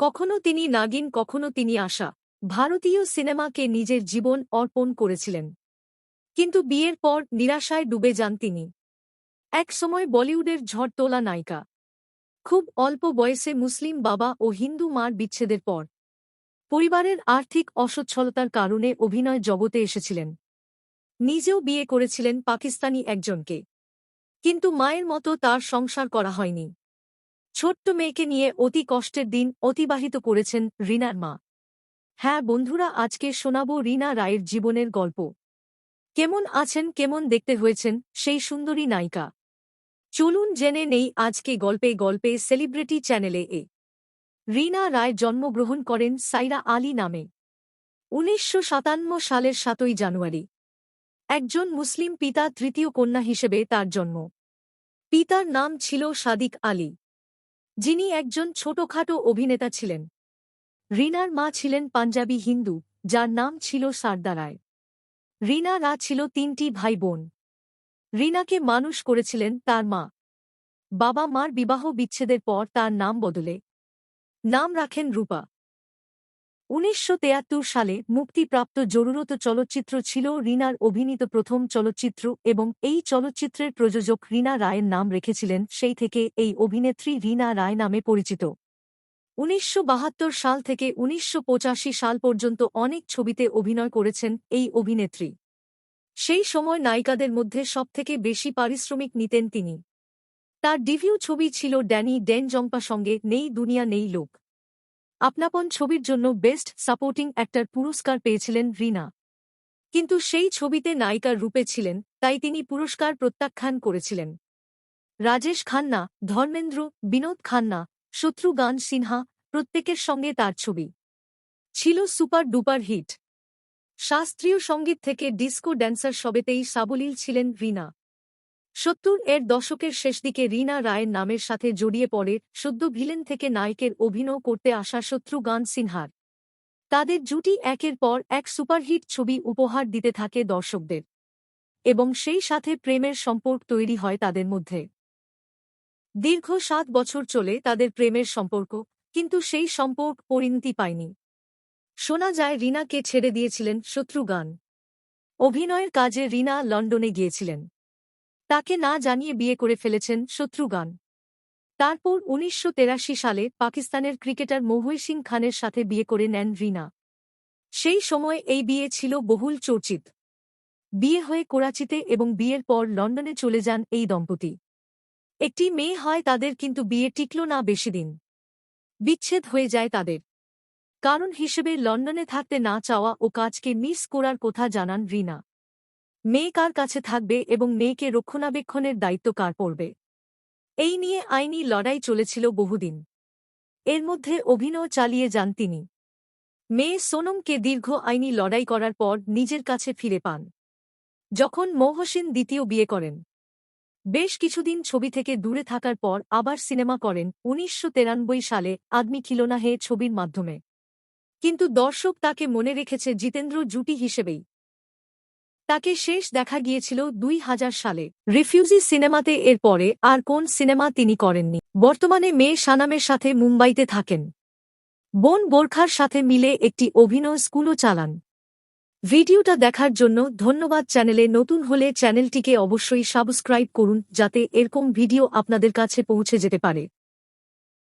কখনো তিনি নাগিন, কখনো তিনি আশা, ভারতীয় সিনেমাকে নিজের জীবন অর্পণ করেছিলেন। কিন্তু বিয়ের পর নিরাশায় ডুবে যান তিনি। এক সময় বলিউডের ঝড় তোলা নায়িকা। খুব অল্প বয়সে মুসলিম বাবা ও হিন্দু মার বিচ্ছেদের পর পরিবারের আর্থিক অসচ্ছলতার কারণে অভিনয় জগতে এসেছিলেন। নিজেও বিয়ে করেছিলেন পাকিস্তানি একজনকে। কিন্তু মায়ের মতো তার সংসার করা হয়নি। ছোট্ট মেয়েকে নিয়ে অতি কষ্টের দিন অতিবাহিত করেছেন রিনার মা। হ্যাঁ বন্ধুরা, আজকে শোনাব রিনা রায়ের জীবনের গল্প। কেমন আছেন, কেমন দেখতে হয়েছেন সেই সুন্দরী নায়িকা। চলুন জেনে নেই আজকে গল্পে গল্পে সেলিব্রিটি চ্যানেলে এ। রিনা রায় জন্মগ্রহণ করেন সাইরা আলী নামে। উনিশশো সাতান্ন সালের সাতই জানুয়ারি। একজন মুসলিম পিতা তৃতীয় কন্যা হিসেবে তার জন্ম। পিতার নাম ছিল সাদিক আলী। যিনি একজন ছোটখাটো অভিনেতা ছিলেন। রিনার মা ছিলেন পাঞ্জাবি হিন্দু, যার নাম ছিল সারদা রায়। রিনা রা ছিল তিনটি ভাই বোন রিনাকে মানুষ করেছিলেন তার মা। বাবা মার বিবাহ বিচ্ছেদের পর তার নাম বদলে। নাম রাখেন রূপা। উনিশশো সালে মুক্তিপ্রাপ্ত জরুরত চলচ্চিত্র ছিল রিনার অভিনীত প্রথম চলচ্চিত্র এবং এই চলচ্চিত্রের প্রযোজক রিনা রায়ের নাম রেখেছিলেন সেই থেকে এই অভিনেত্রী রিনা রায় নামে পরিচিত। উনিশশো বাহাত্তর সাল থেকে উনিশশো পঁচাশি সাল পর্যন্ত অনেক ছবিতে অভিনয় করেছেন এই অভিনেত্রী। সেই সময় নায়িকাদের মধ্যে সবথেকে বেশি পারিশ্রমিক নিতেন তিনি। তার ডিভিউ ছবি ছিল ড্যানি ডেন জম্পা সঙ্গে নেই দুনিয়া নেই লোক। আপনাপন ছবির জন্য বেস্ট সাপোর্টিং অ্যাক্টর পুরস্কার পেয়েছিলেন রিনা। কিন্তু সেই ছবিতে নায়িকার রূপে ছিলেন, তাই তিনি পুরস্কার প্রত্যাখ্যান করেছিলেন। রাজেশ খান্না, ধর্মেন্দ্র, বিনোদ খান্না শত্রুগান সিনহা, প্রত্যেকের সঙ্গে তার ছবি। ছিল সুপার ডুপার হিট। শাস্ত্রীয় সংগীত থেকে ডিস্কো ড্যান্সার সবেতেই সাবলীল ছিলেন রিনা। সত্তর এর দশকের শেষ দিকে রিনা রায়ের নামের সাথে জড়িয়ে পড়ে সদ্য ভিলেন থেকে নায়কের অভিনয় করতে আসা শত্রুগান সিনহার। তাদের জুটি একের পর এক সুপারহিট ছবি উপহার দিতে থাকে দর্শকদের। এবং সেই সাথে প্রেমের সম্পর্ক তৈরি হয় তাদের মধ্যে। দীর্ঘ সাত বছর চলে তাদের প্রেমের সম্পর্ক, কিন্তু সেই সম্পর্ক পরিণতি পায়নি। শোনা যায় রিনাকে ছেড়ে দিয়েছিলেন শত্রুগান অভিনয়ের কাজে রিনা লন্ডনে গিয়েছিলেন। তাকে না জানিয়ে বিয়ে করে ফেলেছেন শত্রুগান। তারপর উনিশশো সালে পাকিস্তানের ক্রিকেটার মহুই সিং খানের সাথে বিয়ে করে নেন রিনা। সেই সময় এই বিয়ে ছিল বহুল চর্চিত। বিয়ে হয়ে করাচিতে এবং বিয়ের পর লন্ডনে চলে যান এই দম্পতি। একটি মেয়ে হয় তাদের কিন্তু বিয়ে টিকল না বেশি দিন। বিচ্ছেদ হয়ে যায় তাদের। কারণ হিসেবে লন্ডনে থাকতে না চাওয়া ও কাজকে মিস করার কথা জানান রিনা। মেয়ে কার কাছে থাকবে এবং মেয়েকে রক্ষণাবেক্ষণের দায়িত্ব কার পড়বে? এই নিয়ে আইনি লড়াই চলেছিল বহুদিন। এর মধ্যে অভিনয় চালিয়ে যান তিনি। মেয়ে সোনমকে দীর্ঘ আইনি লড়াই করার পর নিজের কাছে ফিরে পান। যখন মৌহসিন দ্বিতীয় বিয়ে করেন। বেশ কিছুদিন ছবি থেকে দূরে থাকার পর আবার সিনেমা করেন উনিশশো সালে আদমি খিলোনা হে ছবির মাধ্যমে। কিন্তু দর্শক তাকে মনে রেখেছে জিতেন্দ্র জুটি হিসেবেই। তাকে শেষ দেখা গিয়েছিল দুই হাজার সালে। রিফিউজি সিনেমাতে এর পরে আর কোন সিনেমা তিনি করেননি। বর্তমানে মেয়ে সানামের সাথে মুম্বাইতে থাকেন। বোন বোরখার সাথে মিলে একটি অভিনয় স্কুলও চালান। ভিডিওটা দেখার জন্য ধন্যবাদ চ্যানেলে নতুন হলে চ্যানেলটিকে অবশ্যই সাবস্ক্রাইব করুন, যাতে এরকম ভিডিও আপনাদের কাছে পৌঁছে যেতে পারে।